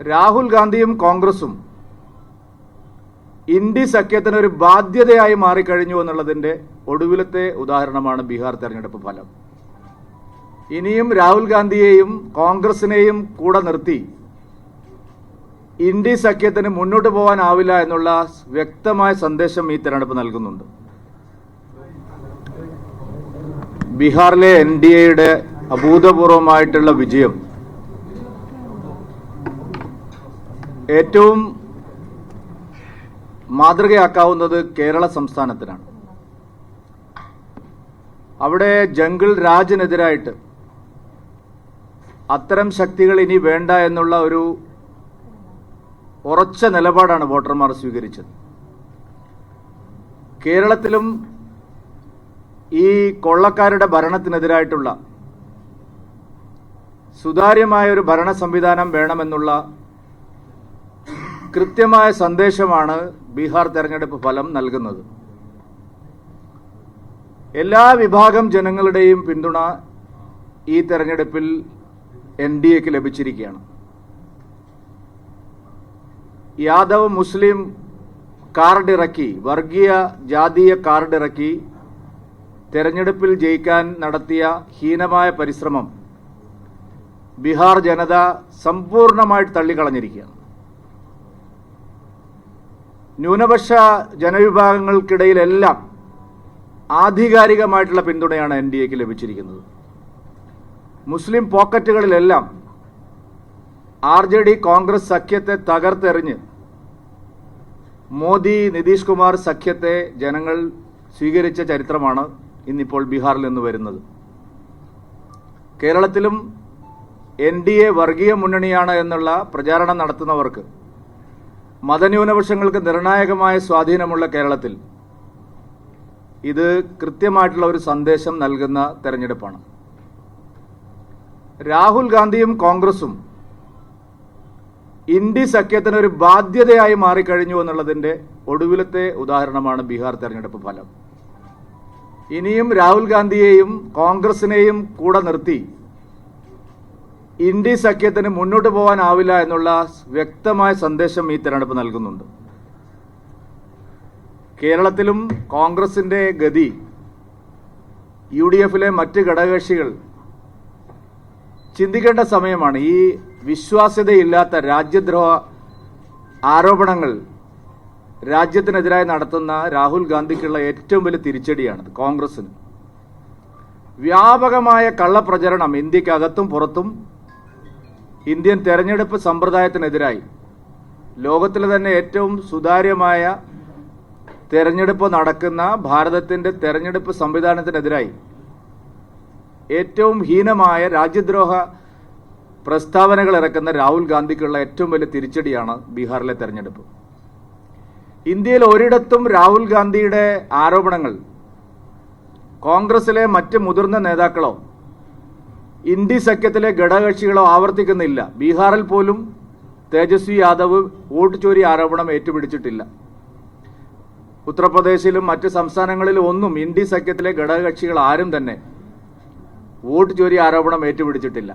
രാഹുൽ ഗാന്ധിയും കോൺഗ്രസും ഇന്ത്യ സഖ്യത്തിന് ഒരു ബാധ്യതയായി മാറിക്കഴിഞ്ഞു എന്നുള്ളതിന്റെ ഒടുവിലത്തെ ഉദാഹരണമാണ് ബീഹാർ തെരഞ്ഞെടുപ്പ് ഫലം. ഇനിയും രാഹുൽ ഗാന്ധിയെയും കോൺഗ്രസിനെയും കൂടെ നിർത്തി ഇന്ത്യ സഖ്യത്തിന് മുന്നോട്ട് പോകാനാവില്ല എന്നുള്ള വ്യക്തമായ സന്ദേശം ഈ തെരഞ്ഞെടുപ്പ് നൽകുന്നുണ്ട്. ബീഹാറിലെ എൻ ഡി എയുടെ അഭൂതപൂർവമായിട്ടുള്ള വിജയം ഏറ്റവും മാതൃകയാക്കാവുന്നത് കേരള സംസ്ഥാനത്തിനാണ്. അവിടെ ജംഗിൾ രാജിനെതിരായിട്ട് അത്തരം ശക്തികൾ ഇനി വേണ്ട എന്നുള്ള ഒരു ഉറച്ച നിലപാടാണ് വോട്ടർമാർ സ്വീകരിച്ചത്. കേരളത്തിലും ഈ കൊള്ളക്കാരുടെ ഭരണത്തിനെതിരായിട്ടുള്ള സുതാര്യമായ ഒരു ഭരണ സംവിധാനം വേണമെന്നുള്ള കൃത്യമായ സന്ദേശമാണ് ബീഹാർ തെരഞ്ഞെടുപ്പ് ഫലം നൽകുന്നത്. എല്ലാ വിഭാഗം ജനങ്ങളുടെയും പിന്തുണ ഈ തെരഞ്ഞെടുപ്പിൽ എൻ ഡി എക്ക് ലഭിച്ചിരിക്കുകയാണ്. യാദവ് മുസ്ലിം കാർഡ് ഇറക്കി വർഗീയ ജാതീയ കാർഡ് ഇറക്കി തെരഞ്ഞെടുപ്പിൽ ജയിക്കാൻ നടത്തിയ ഹീനമായ പരിശ്രമം ബീഹാർ ജനത സമ്പൂർണമായിട്ട് തള്ളിക്കളഞ്ഞിരിക്കുകയാണ്. ന്യൂനപക്ഷ ജനവിഭാഗങ്ങൾക്കിടയിലെല്ലാം ആധികാരികമായിട്ടുള്ള പിന്തുണയാണ് എൻ ഡി എക്ക് ലഭിച്ചിരിക്കുന്നത്. മുസ്ലിം പോക്കറ്റുകളിലെല്ലാം ആർ ജെ ഡി കോൺഗ്രസ് സഖ്യത്തെ തകർത്തെറിഞ്ഞ് മോദി നിതീഷ് കുമാർ സഖ്യത്തെ ജനങ്ങൾ സ്വീകരിച്ച ചരിത്രമാണ് ഇന്നിപ്പോൾ ബീഹാറിൽ നിന്ന് വരുന്നത്. കേരളത്തിലും എൻ ഡി എ വർഗീയ മുന്നണിയാണ് എന്നുള്ള പ്രചാരണം നടത്തുന്നവർക്ക് മതന്യൂനപക്ഷങ്ങൾക്ക് നിർണായകമായ സ്വാധീനമുള്ള കേരളത്തിൽ ഇത് കൃത്യമായിട്ടുള്ള ഒരു സന്ദേശം നൽകുന്ന തെരഞ്ഞെടുപ്പാണ്. രാഹുൽ ഗാന്ധിയും കോൺഗ്രസും ഇന്ത്യ സഖ്യത്തിന് ഒരു ബാധ്യതയായി മാറിക്കഴിഞ്ഞു എന്നുള്ളതിന്റെ ഒടുവിലത്തെ ഉദാഹരണമാണ് ബീഹാർ തെരഞ്ഞെടുപ്പ് ഫലം. ഇനിയും രാഹുൽ ഗാന്ധിയെയും കോൺഗ്രസിനെയും കൂടെ നിർത്തി ഇന്ത്യ സഖ്യത്തിന് മുന്നോട്ട് പോകാനാവില്ല എന്നുള്ള വ്യക്തമായ സന്ദേശം ഈ തെരഞ്ഞെടുപ്പ് നൽകുന്നുണ്ട്. കേരളത്തിലും കോൺഗ്രസിന്റെ ഗതി യു ഡി എഫിലെ മറ്റ് ഘടകകക്ഷികൾ ചിന്തിക്കേണ്ട സമയമാണ്. ഈ വിശ്വാസ്യതയില്ലാത്ത രാജ്യദ്രോഹ ആരോപണങ്ങൾ രാജ്യത്തിനെതിരായി നടത്തുന്ന രാഹുൽ ഗാന്ധിക്കുള്ള ഏറ്റവും വലിയ തിരിച്ചടിയാണ് കോൺഗ്രസിന് വ്യാപകമായ കള്ളപ്രചരണം ഇന്ത്യക്കകത്തും പുറത്തും ഇന്ത്യൻ തെരഞ്ഞെടുപ്പ് സമ്പ്രദായത്തിനെതിരായി. ലോകത്തിലെ തന്നെ ഏറ്റവും സുതാര്യമായ തെരഞ്ഞെടുപ്പ് നടക്കുന്ന ഭാരതത്തിന്റെ തെരഞ്ഞെടുപ്പ് സംവിധാനത്തിനെതിരായി ഏറ്റവും ഹീനമായ രാജ്യദ്രോഹ പ്രസ്താവനകൾ ഇറക്കുന്ന രാഹുൽ ഗാന്ധിക്കുള്ള ഏറ്റവും വലിയ തിരിച്ചടിയാണ് ബീഹാറിലെ തെരഞ്ഞെടുപ്പ്. ഇന്ത്യയിൽ ഒരിടത്തും രാഹുൽ ഗാന്ധിയുടെ ആരോപണങ്ങൾ കോൺഗ്രസിലെ മറ്റ് മുതിർന്ന നേതാക്കളോ ഇന്ത്യ സഖ്യത്തിലെ ഘടകകക്ഷികളോ ആവർത്തിക്കുന്നില്ല. ബീഹാറിൽ പോലും തേജസ്വി യാദവ് വോട്ട് ചോരി ആരോപണം ഏറ്റുപിടിച്ചിട്ടില്ല. ഉത്തർപ്രദേശിലും മറ്റ് സംസ്ഥാനങ്ങളിലും ഒന്നും ഇന്ത്യ സഖ്യത്തിലെ ഘടകകക്ഷികൾ ആരും തന്നെ വോട്ട് ചോരി ആരോപണം ഏറ്റുപിടിച്ചിട്ടില്ല.